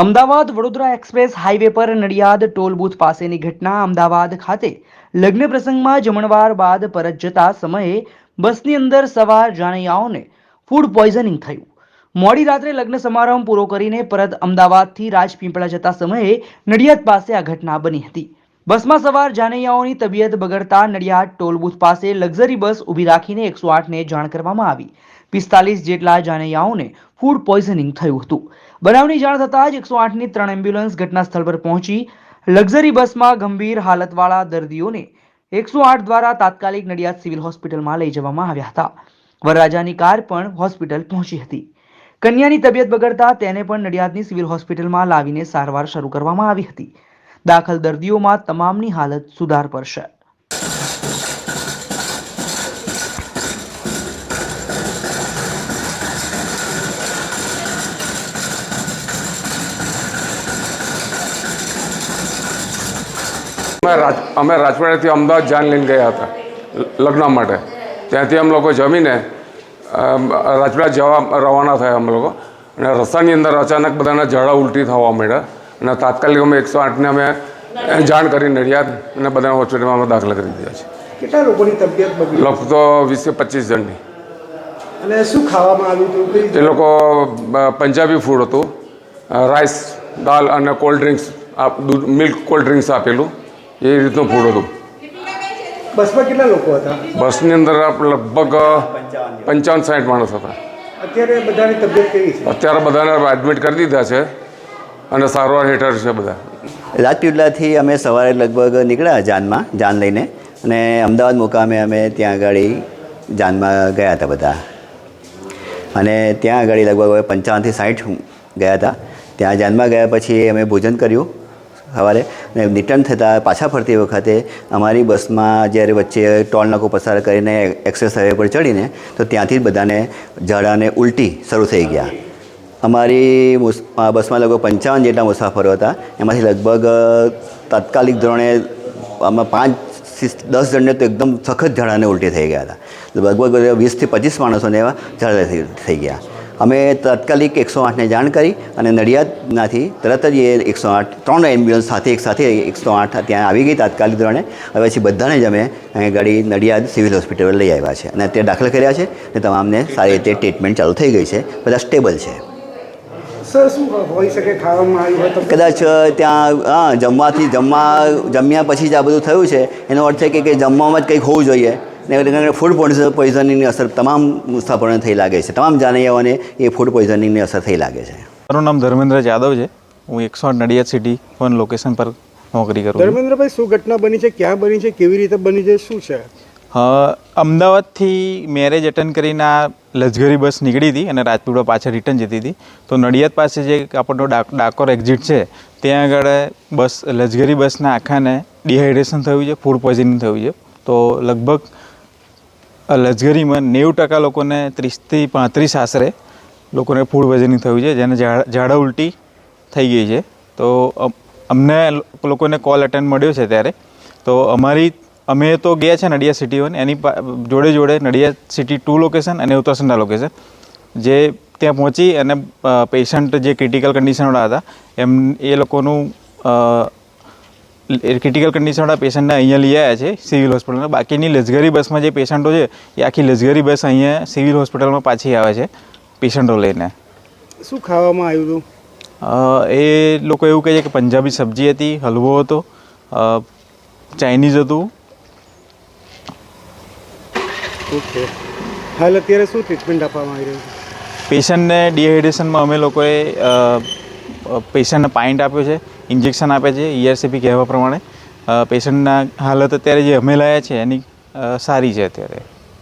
Ahmedabad Vadodara express highway પર Nadiad toll booth પાસેની ઘટના અમદાવાદ ખાતે. લગ્ન પ્રસંગમાં જમણવાર બાદ પરત જતા સમયે બસની અંદર સવાર જાણૈયાઓને ફૂડ પોઈઝનિંગ થયું. મોડી રાત્રે લગ્ન સમારંભ પૂરો કરીને પરત અમદાવાદથી રાજપીપળા જતા સમયે નડિયાદ પાસે આ ઘટના બની હતી. બસમાં સવાર જાનૈયાઓની તબિયત બગડતા નડિયાદ ટોલ બૂથ પાસે લક્ઝરી બસ ઊભી રાખીને એકસો આઠને જાણ કરવામાં આવી. પિસ્તાલીસ જેટલા જાનૈયાઓને ફૂડ પોઈઝનિંગ થયું હતું. બનાવની જાણ થતાં જ એકસો આઠની ત્રણ એમ્બ્યુલન્સ ઘટના સ્થળ પર પહોંચી. લક્ઝરી બસમાં ગંભીર હાલતવાળા દર્દીઓને એકસો આઠ દ્વારા તાત્કાલિક નડિયાદ સિવિલ હોસ્પિટલમાં લઈ જવામાં આવ્યા હતા. વરરાજાની કાર પણ હોસ્પિટલ પહોંચી હતી. કન્યાની તબિયત બગડતા તેને પણ નડિયાદની સિવિલ હોસ્પિટલમાં લાવીને સારવાર શરૂ કરવામાં આવી હતી. દાખલ દર્દીઓમાં તમામની હાલત સુધાર પર છે. અમે રાજ અમે રાજપીડાથી અમદાવાદ જાન લઈને ગયા હતા લગ્ન માટે. ત્યાંથી અમે લોકો જમીને રાજપીડા જવા રવાના થયા અમે લોકો. અને રસ્તાની અંદર અચાનક બધાના ઝાડા ઉલટી થવા માંડ્યા. અને તાત્કાલિક અમે એકસો આઠને અમે જાણ કરી નડિયાદ અને બધાને હોસ્પિટલમાં અમે દાખલ કરી દીધા છે. કેટલા લોકોની તબિયત બગડી? લગભગ તો વીસથી પચીસ જણની. અને શું ખાવામાં આવ્યું હતું? એ લોકો પંજાબી ફૂડ હતું. રાઈસ દાલ અને cold drinks milk cold drinks આપેલું. એ રીતનું ફૂડ હતું. બસમાં કેટલા લોકો હતા? બસની અંદર આપણે લગભગ પંચાવન સાઠ માણસ હતા. અત્યારે બધાની તબિયત કેવી છે? અત્યારે બધાને એડમિટ કરી દીધા છે અને સારવાર હેઠળ છે બધા. રાજપીપળાથી અમે સવારે લગભગ નીકળ્યા જાનમાં જાન લઈને. અને અમદાવાદ મુકામે અમે ત્યાં આગળ જાનમાં ગયા હતા બધા. અને ત્યાં આગળ લગભગ હવે પંચાવનથી સાઠ ગયા હતા. ત્યાં જાનમાં ગયા પછી અમે ભોજન કર્યું. સવારે અને રિટર્ન થતાં પાછા ફરતી વખતે અમારી બસમાં જ્યારે વચ્ચે ટોલ નાકો પસાર કરીને એક્સપ્રેસ હાઈવે પર ચડીને તો ત્યાંથી જ બધાને ઝાડાને ઉલટી શરૂ થઈ ગયા. અમારી બસમાં લગભગ પંચાવન જેટલા મુસાફરો હતા. એમાંથી લગભગ તાત્કાલિક ધોરણે આમાં પાંચ દસ જણને તો એકદમ સખત ઝાડાને ઉલટી થઈ ગયા હતા. લગભગ વીસથી પચીસ માણસોને એવા ઝાડા થઈ ગયા. અમે તાત્કાલિક એકસો આઠને જાણ કરી અને નડિયાદનાથી તરત જ એ એકસો આઠ ત્રણ એમ્બ્યુલન્સ સાથે એક સાથે એકસો આઠ ત્યાં આવી ગઈ તાત્કાલિક ધોરણે. હવે પછી બધાને જ અમે અહીં ગાડી નડિયાદ સિવિલ હોસ્પિટલ લઈ આવ્યા છે અને અત્યારે દાખલ કર્યા છે અને તમામને સારી રીતે ટ્રીટમેન્ટ ચાલુ થઈ ગઈ છે. બધા સ્ટેબલ છે. કદાચ ત્યાં હા જમવાથી જમવા જમ્યા પછી જ આ બધું થયું છે. એનો અર્થ છે કે જમવામાં જ કંઈક હોવું જોઈએ. ને ફૂડ પોઈઝનિંગની અસર તમામ મુસાફરોને થઈ લાગે છે. તમામ જાનૈયાઓને એ ફૂડ પોઈઝનિંગની અસર થઈ લાગે છે. મારું નામ ધર્મેન્દ્ર જાદવ છે. હું એકસો આઠ નડિયાદ સિટી વન લોકેશન પર નોકરી કરું ધર્મેન્દ્રભાઈ શું ઘટના બની છે? ક્યાં બની છે? કેવી રીતે બની છે? શું છે? અમદાવાદથી મેરેજ અટેન્ડ કરીને આ લજગરી બસ નીકળી હતી અને રાજપીપળા પાછળ રિટર્ન જતી હતી. તો નડિયાદ પાસે જે આપણો ડાકોર એક્ઝિટ છે ત્યાં આગળ બસ લજગરી બસના આખાને ડિહાઇડ્રેશન થયું છે ફૂડ પોઈઝનિંગ થયું છે. તો લગભગ અ, નેવું ટકા લોકોને ત્રીસથી પાંત્રીસ આશરે લોકોને ફૂડ પોઈઝનિંગ થયું છે જેને ઝાડા ઉલટી થઈ ગઈ છે. તો અમને લોકોને કોલ અટેન્ડ મળ્યો છે ત્યારે. તો અમારી અમે તો ગયા છે નડિયાદ સિટી વન એની જોડે જોડે નડિયાદ સિટી ટુ લોકેશન અને ઉત્તરસંડા લોકેશન. જે ત્યાં પહોંચી અને પેશન્ટ જે ક્રિટિકલ કન્ડિશનવાળા હતા એમ એ લોકોનું ક્રિટિકલ કન્ડિશનવાળા પેશન્ટને અહીંયા લઈ આવ્યા છે સિવિલ હોસ્પિટલમાં બાકીની લઝગરી બસમાં જે પેશન્ટો છે એ આખી લક્ઝરી બસ અહીંયા સિવિલ હોસ્પિટલમાં પાછી આવે છે પેશન્ટો લઈને. શું ખાવામાં આવ્યું હતું? એ લોકો એવું કહે છે કે પંજાબી સબ્જી હતી હલવો હતો ચાઇનીઝ હતું. ઓકે. હાલ અત્યારે શું ટ્રીટમેન્ટ આપવામાં આવી રહ્યું છે? પેશન્ટને ડિહાઇડ્રેશનમાં અમે લોકોએ પેશન્ટને પાઇન્ટ આપ્યો છે. ઇન્જેક્શન આપે છે ઈઆરસીપી કહેવા પ્રમાણે. પેશન્ટના હાલત અત્યારે જે અમે લાયા છે, એની સારી છે અત્યારે.